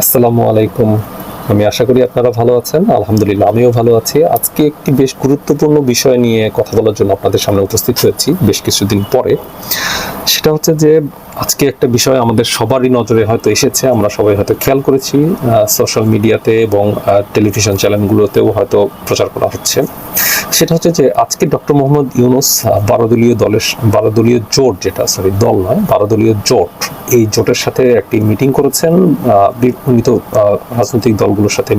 আসসালামু আলাইকুম। আমি আশা করি আপনারা ভালো আছেন। আলহামদুলিল্লাহ, আমিও ভালো আছি। আজকে একটি বেশ গুরুত্বপূর্ণ বিষয় নিয়ে কথা বলার জন্য আপনাদের সামনে উপস্থিত হয়েছি বেশ কিছুদিন পরে। সেটা হচ্ছে যে, আজকে একটা বিষয় আমাদের সবারই নজরে হয়তো এসেছে। আমরা সবাই হয়তো খেয়াল করেছি সোশ্যাল মিডিয়াতে এবং টেলিভিশন চ্যানেলগুলোতেও হয়তো প্রচার করা হচ্ছে। সেটা হচ্ছে যে আজকে ডক্টর মোহাম্মদ ইউনুস আহ, বারো দলীয় দলের বারো দলীয় জোট যেটা সরি দল নয় বারো দলীয় জোট এই জোটের সাথে একটি মিটিং করেছেন। আহ, তো রাজনৈতিক দলগুলোর সাথে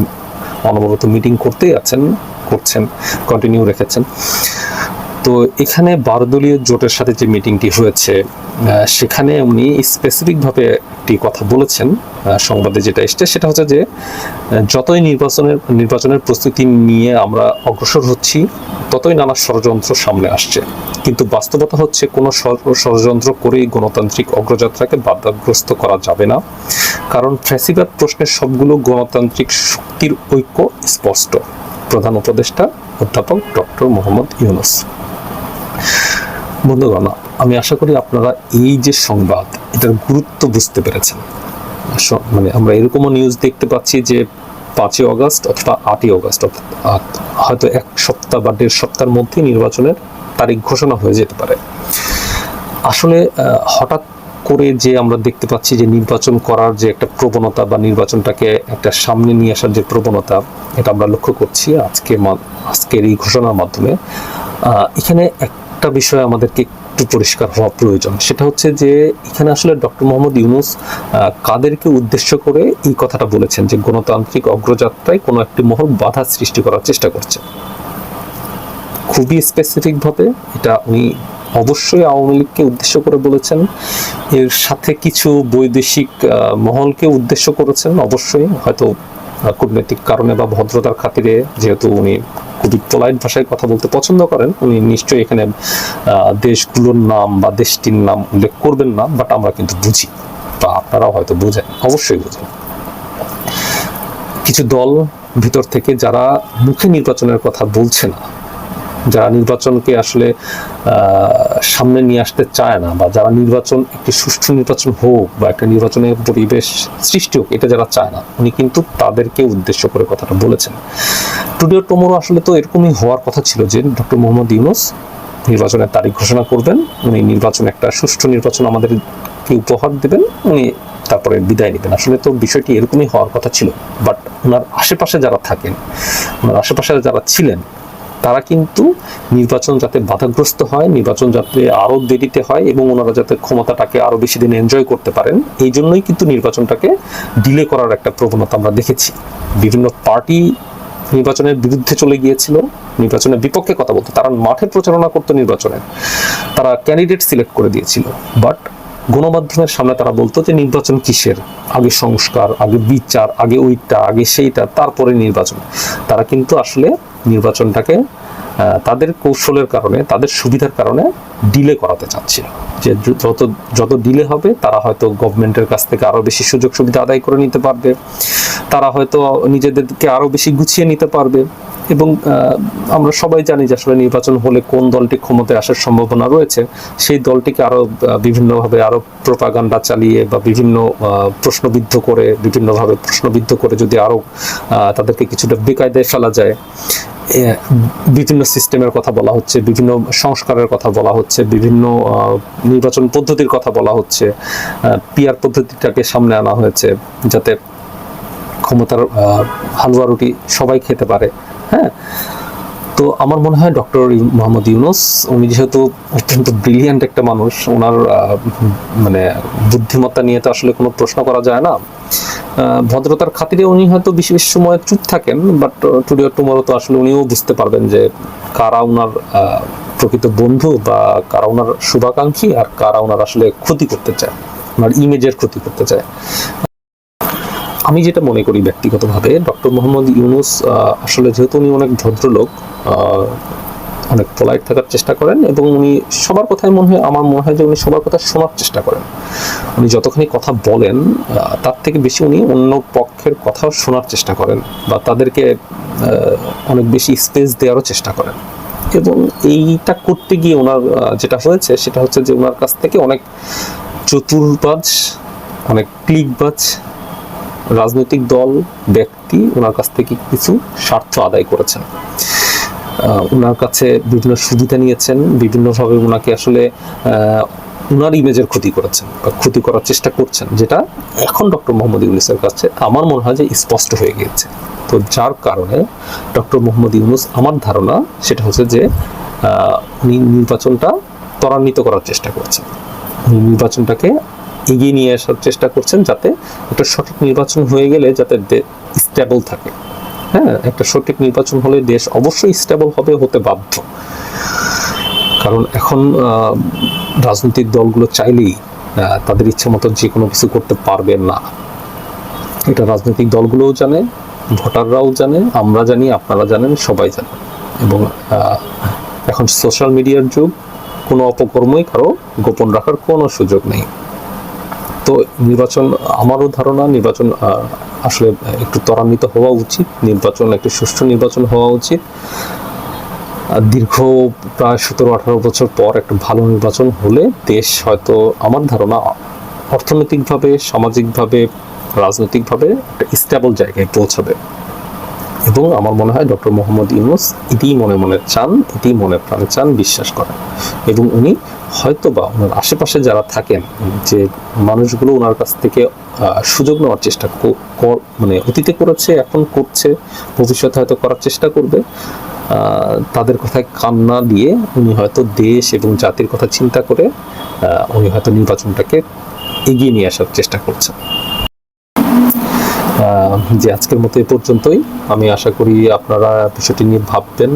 অনবরত মিটিং করতেই আছেন করছেন কন্টিনিউ রেখেছেন। তো এখানে বারো দলীয় জোটের সাথে যে মিটিংটি হয়েছে সেখানে উনি স্পেসিফিকভাবে একটি কথা বলেছেন সংবাদে যেটা এসছে সেটা হচ্ছে যে যতই নির্বাচনের নির্বাচনের প্রস্তুতি নিয়ে আমরা অগ্রসর হচ্ছি ততই নানা ষড়যন্ত্র সামনে আসছে। কিন্তু বাস্তবতা হচ্ছে, কোনো ষড়যন্ত্র করেই গণতান্ত্রিক অগ্রযাত্রাকে বাধাগ্রস্ত করা যাবে না। কারণ ফ্যাসিবাদ প্রশ্নের সবগুলো গণতান্ত্রিক শক্তির ঐক্য স্পষ্ট। প্রধান উপদেষ্টা, অধ্যাপক ডক্টর মোহাম্মদ ইউনুস। বন্ধুগণ, আমি আশা করি আপনারা এই যে সংবাদ, এটার গুরুত্ব বুঝতে পেরেছেন। মানে আমরা এরকমও নিউজ দেখতে পাচ্ছি যে পাঁচই অগস্ট অথবা আটই অগস্ট হয়তো এক সপ্তাহ বা দেড় সপ্তাহের মধ্যে নির্বাচনের তারিখ ঘোষণা হয়ে যেতে পারে। আসলে হঠাৎ করে যে আমরা দেখতে পাচ্ছি যে নির্বাচন করার যে একটা প্রবণতা বা নির্বাচনটাকে একটা সামনে নিয়ে আসার যে প্রবণতা, এটা আমরা লক্ষ্য করছি আজকে আজকের এই ঘোষণার মাধ্যমে। এখানে একটা বিষয় আমাদেরকে একটু পরিষ্কার হওয়া প্রয়োজন। সেটা হচ্ছে যে, এখানে আসলে ডক্টর মোহাম্মদ ইউনুস কাদেরকে উদ্দেশ্য করে এই কথাটা বলেছেন যে, গণতান্ত্রিক অগ্রযাত্রায় কোনো একটি মহল বাধা সৃষ্টি করার চেষ্টা করছে। খুবই স্পেসিফিক ভাবে এটা উনি অবশ্যই আওয়ামী লীগকে উদ্দেশ্য করে বলেছেন। এর সাথে কিছু বৈদেশিক মহলকে উদ্দেশ্য করেছেন অবশ্যই। হয়তো কূটনৈতিক কারণে বা ভদ্রতার খাতিরে যেহেতু উনি খুবই পোলাইট ভাষায় কথা বলতে পছন্দ করেন, উনি নিশ্চয়ই এখানে দেশগুলোর নাম বা দেশটির নাম উল্লেখ করবেন না বাট আমরা কিন্তু বুঝি, বা আপনারাও হয়তো বুঝেন, অবশ্যই বুঝেন। কিছু দল ভিতর থেকে যারা মুখে নির্বাচনের কথা বলছে না যারা নির্বাচনকে আসলে সামনে নিয়ে আসতে চায় না বা যারা নির্বাচন, একটি সুষ্ঠু নির্বাচন হোক বা একটা নির্বাচনের পরিবেশ সৃষ্টি হোক, এটা যারা চায় না, উনি কিন্তু তাদেরকে উদ্দেশ্য করে কথাটা বলেছেন। টুডিও টুমোরো আসলে তো এরকমই হওয়ার কথা ছিল যে ডক্টর মোহাম্মদ ইউনুস নির্বাচনের তারিখ ঘোষণা করবেন, উনি নির্বাচন, একটা সুষ্ঠু নির্বাচন আমাদেরকে উপহার দেবেন, উনি তারপরে বিদায় নেবেন। আসলে তো বিষয়টি এরকমই হওয়ার কথা ছিল বাট ওনার আশেপাশে যারা থাকেন, ওনার আশেপাশে যারা ছিলেন তারা কিন্তু নির্বাচন যাতে বাধাগ্রস্ত হয়, নির্বাচন যাতে আরও দেরিতে হয় এবং ওনারা যাতে ক্ষমতাটাকে আরও বেশি দিন এনজয় করতে পারেন, এই জন্যই কিন্তু নির্বাচনটাকে ডিলে করার একটা প্রবণতা আমরা দেখেছি। বিভিন্ন পার্টি নির্বাচনের বিরুদ্ধে চলে গিয়েছিল, নির্বাচনের বিপক্ষে কথা বলতো। তারা মাঠে প্রচারণা করতো নির্বাচনে। তারা ক্যান্ডিডেট সিলেক্ট করে দিয়েছিল। বাট গণমাধ্যমের সামনে তারা বলতো যে নির্বাচন কিসের? আগে সংস্কার, আগে বিচার, আগে ওইটা, আগে সেইটা, তারপরে নির্বাচন। তারা কিন্তু আসলে নির্বাচনটাকে তাদের কৌশলের কারণে তাদের সুবিধার কারণে ডিলে করাতে চাচ্ছিল যে যত যত ডিলে হবে তারা হয়তো গভর্নমেন্টের কাছ থেকে আরও বেশি সুযোগ সুবিধা আদায় করে নিতে পারবে। তারা হয়তো নিজেদেরকে আরও বেশি গুছিয়ে নিতে পারবে। এবং আমরা সবাই জানি যে আসলে নির্বাচন হলে কোন দলটি ক্ষমতায় আসার সম্ভাবনা রয়েছে সেই দলটিকে আরও আহ, বিভিন্নভাবে আরও প্রোপাগান্ডা চালিয়ে বা বিভিন্ন প্রশ্নবিদ্ধ করে বিভিন্নভাবে প্রশ্নবিদ্ধ করে যদি আরও আহ, তাদেরকে কিছুটা বেকায়দায় ফেলা যায় বিভিন্ন সিস্টেমের কথা বলা হচ্ছে, বিভিন্ন সংস্কারের কথা বলা হচ্ছে, বিভিন্ন নির্বাচন পদ্ধতির কথা বলা হচ্ছে পিয়ার পদ্ধতিটাকে সামনে আনা হয়েছে যাতে ক্ষমতার হালুয়া রুটি সবাই খেতে পারে হ্যাঁ? তো আমার মনে হয় ডক্টর মোহাম্মদ ইউনুস, উনি যেহেতু অত্যন্ত ব্রিলিয়ান্ট একটা মানুষ ওনার মানে বুদ্ধিমত্তা নিয়ে তো আসলে কোনো প্রশ্ন করা যায় না। ভদ্রতার খাতিরে উনি হয়তো বেশি বেশি সময় চুপ থাকেন বাট টুডে টুমোরো তো আসলে উনিও বুঝতে পারবেন যে কারা ওনার প্রকৃত বন্ধু বা কারা ওনার শুভাকাঙ্ক্ষী আর কারা ওনার আসলে ক্ষতি করতে চায় ওনার ইমেজের ক্ষতি করতে চায়। আমি যেটা মনে করি ব্যক্তিগতভাবে ডক্টর মোহাম্মদ ইউনুস আসলে যেহেতু উনি অনেক ভদ্রলোক অনেক পোলাইট থাকার চেষ্টা করেন এবং উনি সবার কথাই মনে হয়, আমার মনে হয় যে উনি সবার কথা শোনার চেষ্টা করেন। উনি যতখানি কথা বলেন তার থেকে বেশি উনি অন্য পক্ষের কথাও শোনার চেষ্টা করেন বা তাদেরকে অনেক বেশি স্পেস দেওয়ারও চেষ্টা করেন। এবং এইটা করতে গিয়ে ওনার যেটা হয়েছে সেটা হচ্ছে যে ওনার কাছ থেকে অনেক চতুরবাজ, অনেক ক্লিকবাজ রাজনৈতিক দল, ব্যক্তি ওনার কাছ থেকে কিছু স্বার্থ আদায় করেছেন। ওনার কাছে বিভিন্ন সুবিধা নিয়েছেন, বিভিন্নভাবে ওনাকে আসলে ওনার ইমেজের ক্ষতি করেছেন বা ক্ষতি করার চেষ্টা করছেন, যেটা এখন ডক্টর মোহাম্মদ ইউনুসের কাছে আমার মনে হয় যে স্পষ্ট হয়ে গিয়েছে। তো যার কারণে ডক্টর মোহাম্মদ ইউনুস আমার ধারণা সেটা হচ্ছে যে উনি নির্বাচনটা ত্বরান্বিত করার চেষ্টা করছেন। উনি নির্বাচনটাকে এগিয়ে নিয়ে আসার চেষ্টা করছেন যাতে একটা সঠিক নির্বাচন হয়ে গেলে যাতে স্টেবল থাকে। হ্যাঁ একটা সঠিক নির্বাচন হলে দেশ অবশ্যই স্টেবল হবে, হতে বাধ্য। কারণ এখন রাজনৈতিক দলগুলো চাইলেই তাদের ইচ্ছে মতো যে কোনো কিছু করতে পারবে না। এটা রাজনৈতিক দলগুলোও জানে, ভোটাররাও জানে, আমরা জানি, আপনারা জানেন, সবাই জানেন এবং এখন সোশ্যাল মিডিয়ার যুগ, কোনো অপকর্মই কারও গোপন রাখার কোনো সুযোগ নেই। তো নির্বাচন, আমারও ধারণা, নির্বাচন আসলে একটু ত্বরান্বিত হওয়া উচিত, নির্বাচন, একটু সুষ্ঠু নির্বাচন হওয়া উচিত। দীর্ঘ প্রায় সতেরো, আঠারো বছর পর একটা ভালো নির্বাচন হলে দেশ হয়তো, আমার ধারণা, অর্থনৈতিকভাবে, সামাজিকভাবে, রাজনৈতিকভাবে একটা স্টেবল জায়গায় পৌঁছাবে। এবং আমার মনে হয় ডক্টর মোহাম্মদ ইউনুস এটি মনে মনে চান এটি মনে প্রাণে চান, বিশ্বাস করেন। এবং উনি হয়তো বা ওনার আশেপাশে যারা থাকেন, যে মানুষগুলো ওনার কাছ থেকে সুযোগ নেওয়ার চেষ্টা মানে অতীতে করেছে, এখন করছে, ভবিষ্যতে হয়তো করার চেষ্টা করবে তাদের কথায় কান না দিয়ে উনি হয়তো দেশ এবং জাতির কথা চিন্তা করে উনি হয়তো নির্বাচনটাকে এগিয়ে নিয়ে আসার চেষ্টা করছেন। যে আজকের মতো এ পর্যন্তই। আমি আশা করি আপনারা বিষয়টি নিয়ে ভাববেন।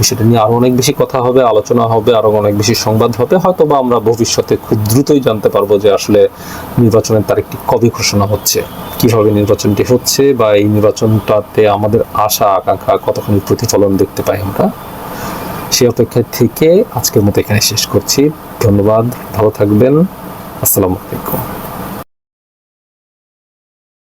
বিষয়টা নিয়ে আরও অনেক বেশি কথা হবে, আলোচনা হবে, আরও অনেক বেশি সংবাদ হবে। হয়তো বা আমরা ভবিষ্যতে খুব দ্রুতই জানতে পারব যে আসলে নির্বাচনের তারিখটি কবে ঘোষণা হচ্ছে, কীভাবে নির্বাচনটি হচ্ছে বা এই নির্বাচনটাতে আমাদের আশা, আকাঙ্ক্ষা কতখানি প্রতিফলন দেখতে পাই আমরা। সেই অপেক্ষায় থেকে আজকের মতো এখানে শেষ করছি। ধন্যবাদ, ভালো থাকবেন। আসসালামু আলাইকুম।